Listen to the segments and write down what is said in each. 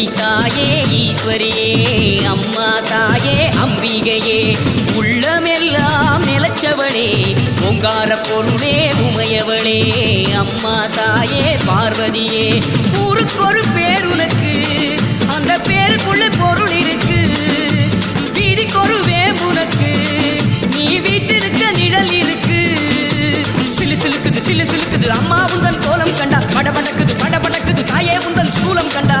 சக்தி தாயே ஈஸ்வரியே அம்மா தாயே அம்பிகையே உள்ளமெல்லாம் நிலச்சவளே பொங்கார பொருளே உமையவளே அம்மா தாயே பார்வதியே. ஊருக்கொரு பேர் உனக்கு அந்த பேருக்குள்ள பொருள் இருக்கு. வீதிக்கொரு வேம்புனக்கு நீ வீட்டிருக்க நிழல் இருக்கு. சிலு சிலுக்குது சிலு சிலுக்குது அம்மா உந்தன் கோலம் கண்டா படபடக்குது படபடக்குது தாயே உந்தன் சூலம் கண்டா.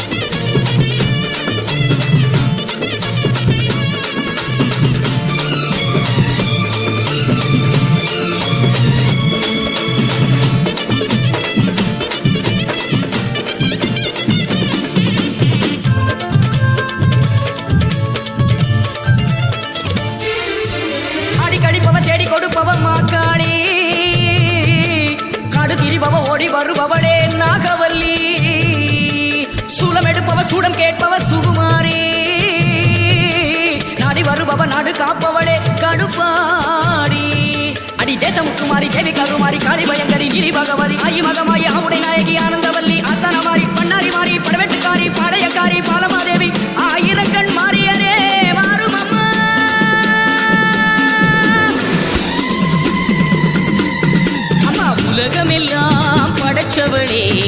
கேட்பவ சுகுமாரி. நாடி வருபவ நாடு காப்பவளே கடுப்பாடி. அடி தேசமுக்குமாரி தேவி கருமாரி காளி பயங்கரி கிரி பகவதி ஆயி மகமாயி அவனுடைய நாயகி ஆனந்த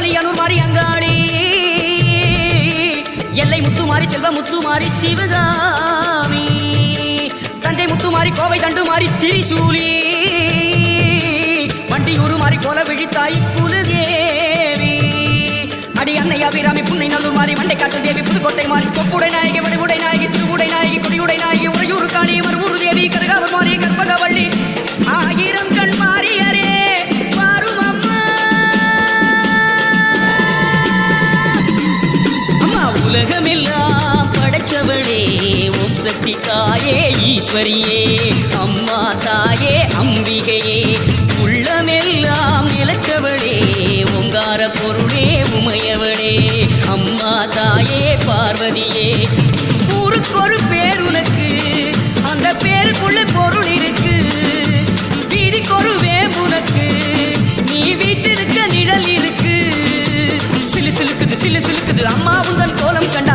கொல்லிமலை ஜவி மாறி அங்காளி. எல்லை முத்து மாறி செல்வ முத்து மாறி சிவகாமி. தந்தை முத்து மாறி கோவை தண்டு மாறி திரிசூலி. வண்டியூரு மாறி கோல விழித்தாய் குலதேவி. அடி அன்னை அபிராமி புன்னை நல்லூர் மாறி மண்டை காட்டு தேவி புதுக்கோட்டை மாறி கொப்புடை நாயகி வடிவுடை நாயகி திருவுடை நாயகி குடியுடை நாயகி உறையூர் காளி மறுவூர் தேவி கருகாவர் மாறி கற்பகவள்ளி. ஆயிரம் படைச்சவளே ஓம் சக்தி தாயே ஈஸ்வரியே அம்மா தாயே அம்பிகையே. உள்ளமெல்லாம் நிலச்சவளே ஓங்கார பொருளே உமையவளே. அம்மா தாயே பார்வதியே. ஊருக்கொரு பேர் உனக்கு அந்த பேருக்குள்ள பொருள் இருக்கு. வீதிக்கொரு வேம்புனக்கு நீ வீட்டிருக்க நிழல் இருக்கு. சிலு சிலுக்குது சிலு சிலுக்குது அம்மா கோலம் கண்டா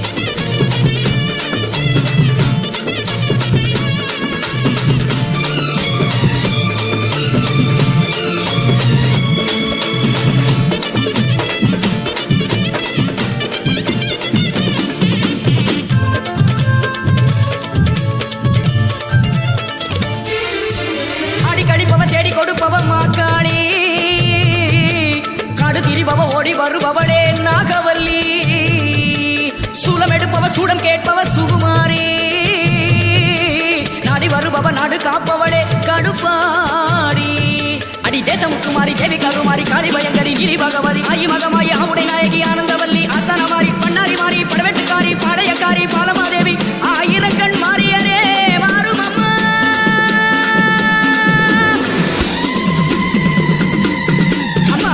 பாடி. கடுப்பாடி அடி தேசமுக்குமாரி தேவி கருமாரி காளி பயங்கரி கிரி பகவதி மாயி மகமாயி ஆவுடை நாயகி ஆனந்தவல்லி அத்தனமாரி பண்ணாரி மாறி படவெட்டுக்காரி படையக்காரி பாலமாதேவி ஆயிரங்கண் மாறியரே மாறும் அம்மா அம்மா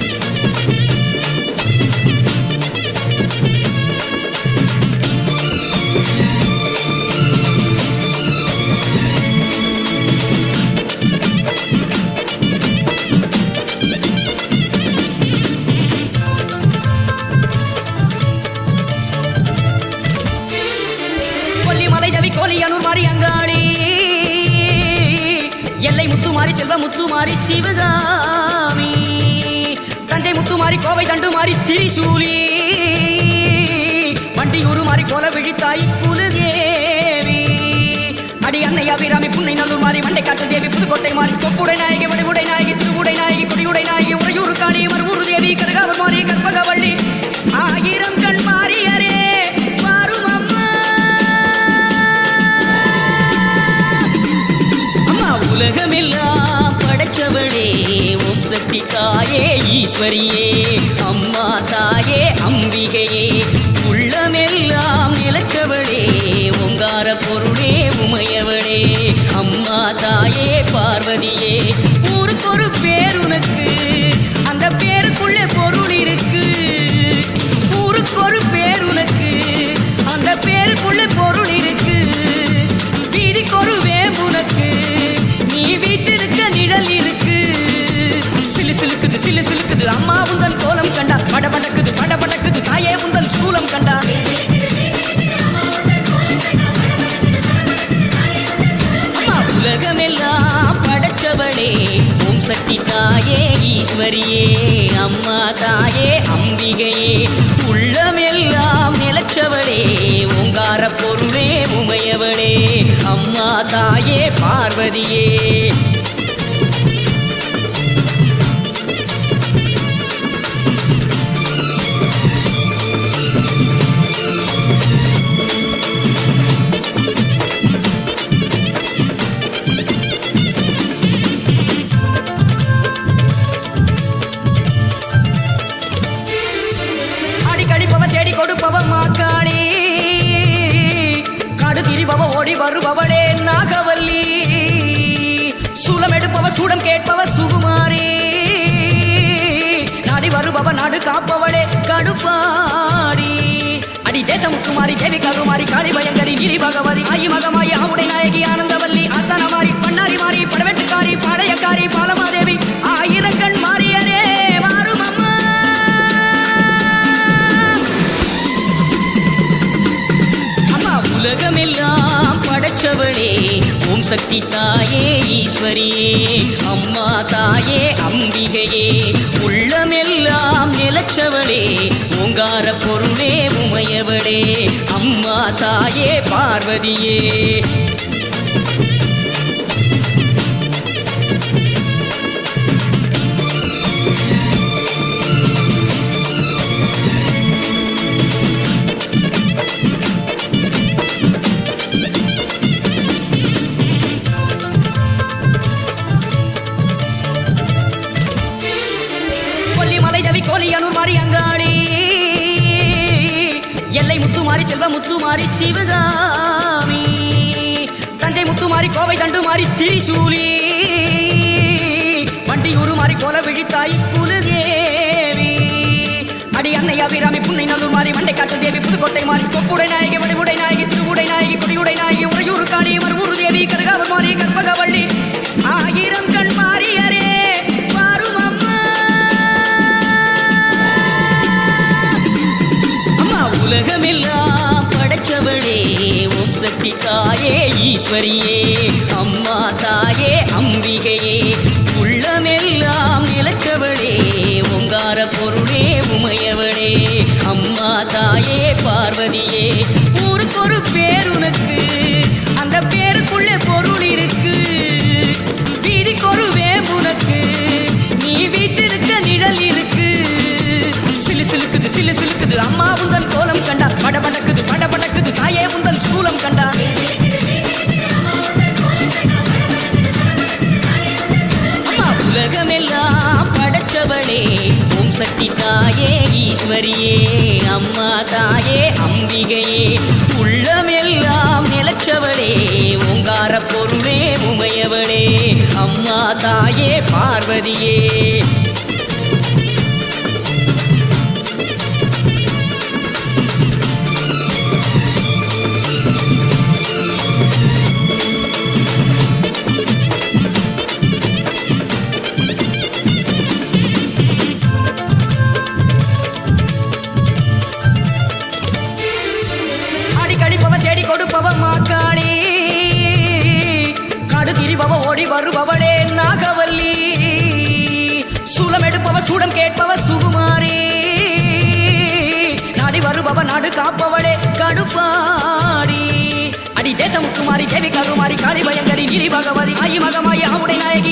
மாறி திரிசூலி. வண்டியூரு மாறி கொல விழித்தாய் குலதேவி. அடி அன்னை அபிராமி புன்னை நல்லூர் மாறி மண்டை காட்டு தேவி புதுக்கோட்டை மாறி கொப்புடை நாயகி வடிவுடை நாயகி திருவுடை நாயகி குடியுடை நாயகி உறையூர் காணி மறுவூர் தேவி கருமாரி காளி பயங்கரி கிரி பகவதி ஆயி மகமாயி அவுடை நாயகி ஆனந்தவல்லி ஆஸ்தானமாரி பண்ணாரி மாறி படவெட்டுக்காரி படையக்காரி பாலமாதேவி ஆயிரங்கண் மாறியரே வாரும் அம்மா உலகமெல்லாம் படைச்சவனே ஓம் சக்தி தாயே ஈஸ்வரியே அம்மா தாயே அம்பிகையே உள்ளமெல்லாம் பெற்றவளே ஓங்கார பொருளே உமையவளே அம்மா தாயே பார்வதியே. திரிசூலி வண்டியூரு மாறி கோல விழித்தாய் குலதேவி அடி அன்னை அபிராமி புன்னை நல்லூர் மாறி மண்டை காட்டு தேவி புதுக்கோட்டை மாறி கொப்புடை நாயகி வடிவுடை நாயகி திருவுடை நாயகி குடியுடை நாயகி உறையூர் காணி மறுவூர் தேவி கருகாவர் மாறி கற்பகவள்ளி. ஆயிரம் கண் மாறியரே வாரும் உலகமெல்லாம் படைச்சவளே ஓம் சக்தி தாயே ஈஸ்வரியே. தாயே. அம்மா தாயே பார்வதியே. மகவதி நீலி பகவதி ஆயி மகமாயி ஆவுடை நாயகி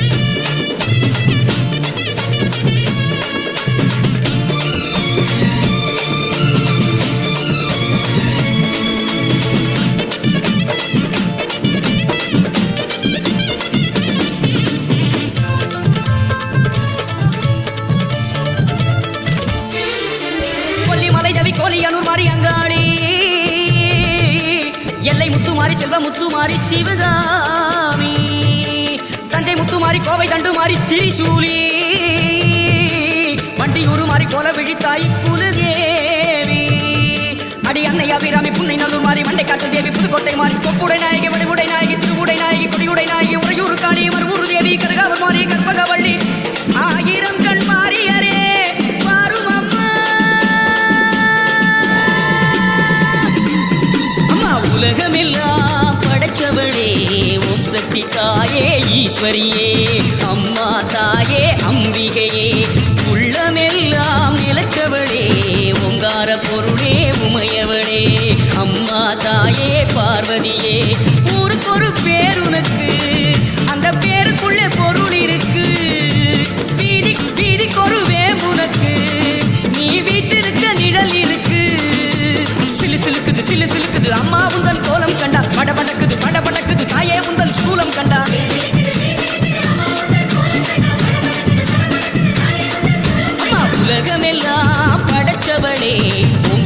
கோவை தண்டு மாறி திரிசூலி. வண்டியூரு மாறி கோல விழித்தாய் குலதேவி. அடி அன்னை அபிராமி புன்னை நல்லூர் மாறி மண்டை காட்டு தேவி புதுக்கோட்டை மாறி கொப்புடை நாயகி வடிவுடை நாயகி திருவுடை நாயகி கொடியுடை நாயகி உறையூர் காணி மறுவூர் தேவி கருகாவர் மாறி கற்பகவள்ளி. ஆயிரம் கண் மாறியரே உலகமெல்லாம் படைச்சவளே ஓம் சக்தி தாயே ஈஸ்வரி. ஓங்கார பொருளே உமையவளே அம்மா தாயே பார்வதியே ஊருக்கொரு பேர் உனக்கு. அந்த பேருக்குள்ளே பொருள் இருக்கு. வீதி வீதிக்கொரு வேம்புனக்கு நீ வீட்டிருக்க நிழல் இருக்கு. சிலு சிலுக்குது சிலு சிலுக்குது. அம்மாவும் தன் கோலம்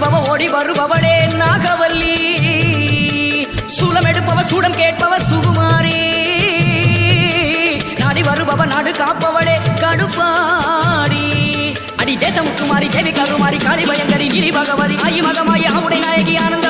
காடு ஓடி வருபவளே நாகவல்லி. சூலம் எடுப்பவ சூடம் கேட்பவ சுகுமாரி. நாடி வருபவ நாடு காப்பவளே கடுப்பாடி. அடி தேசமுத்துமாரி தேவி கருமாரி காளி பயங்கரி நீலி பகவதி ஆயி மகமாயி ஆவுடை நாயகி ஆனந்த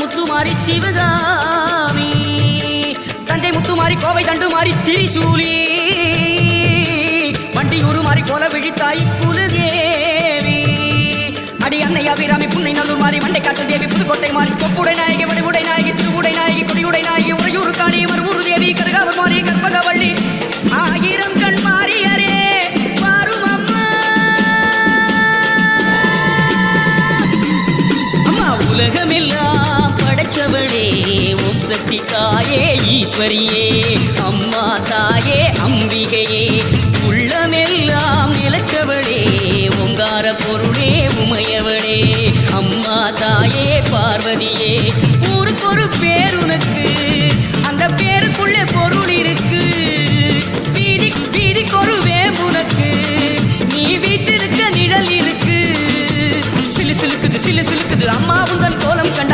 முத்துமாரி சிவகாமி. தஞ்சை முத்துமாரி கோவை தண்டுமாரி திரிசூலி. வண்டியூரு மாறி கோல விழித்தாய் குலதேவி. அடி அன்னை அபிராமி புன்னை நல்லூர் மாறி வண்டை காட்டு தேவி புதுக்கோட்டை மாறி கொப்புடை நாயகி வடிவுடை நாயகி திருவுடை நாயகி குடியுடை நாயகி உரையூர் காணி மறுவூர் தேவி தாயே ஈஸ்வரியே அம்மா தாயே அம்பிகையே உள்ளமெல்லாம் நிலச்சவளே உங்கார பொருளே உமையவளே அம்மா தாயே பார்வதியே ஊருக்கொரு பேர் உனக்கு அந்த பேருக்குள்ளே பொருள் இருக்கு. வீதி வீதிக்கொரு வேம்புனக்கு நீ வீட்டிருக்க நிழல் இருக்கு. சிலு சிலுக்குது சிலு சிலுக்குது அம்மா கோலம் கண்ட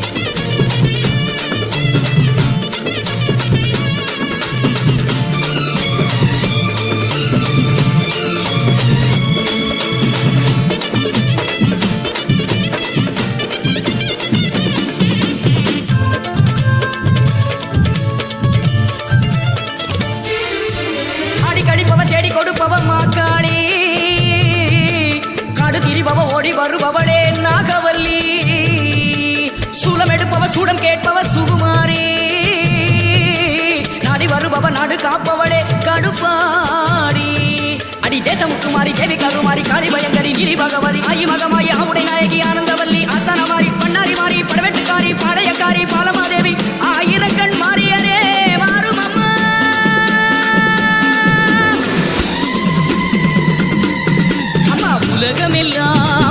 வருபவளே நாகவல்லி. சூலம் எடுப்பவ சூடம் கேட்பவ சுகுமாரி. நாடி வருபவ நாடு காப்பவளே கடுப்பாடி. அடி தேசமுத்துமாரி தேவி கருமாரி காளி பயங்கரி நீலி பகவதி ஆயி மகமாயி அவுடை நாயகி ஆனந்தவல்லி அத்தனமாரி பண்ணாரி மாறி படவெட்டுக்காரி பாளையக்காரி பாலமாதேவி ஆயிரக்கண் மாறியரே உலகமெல்லாம்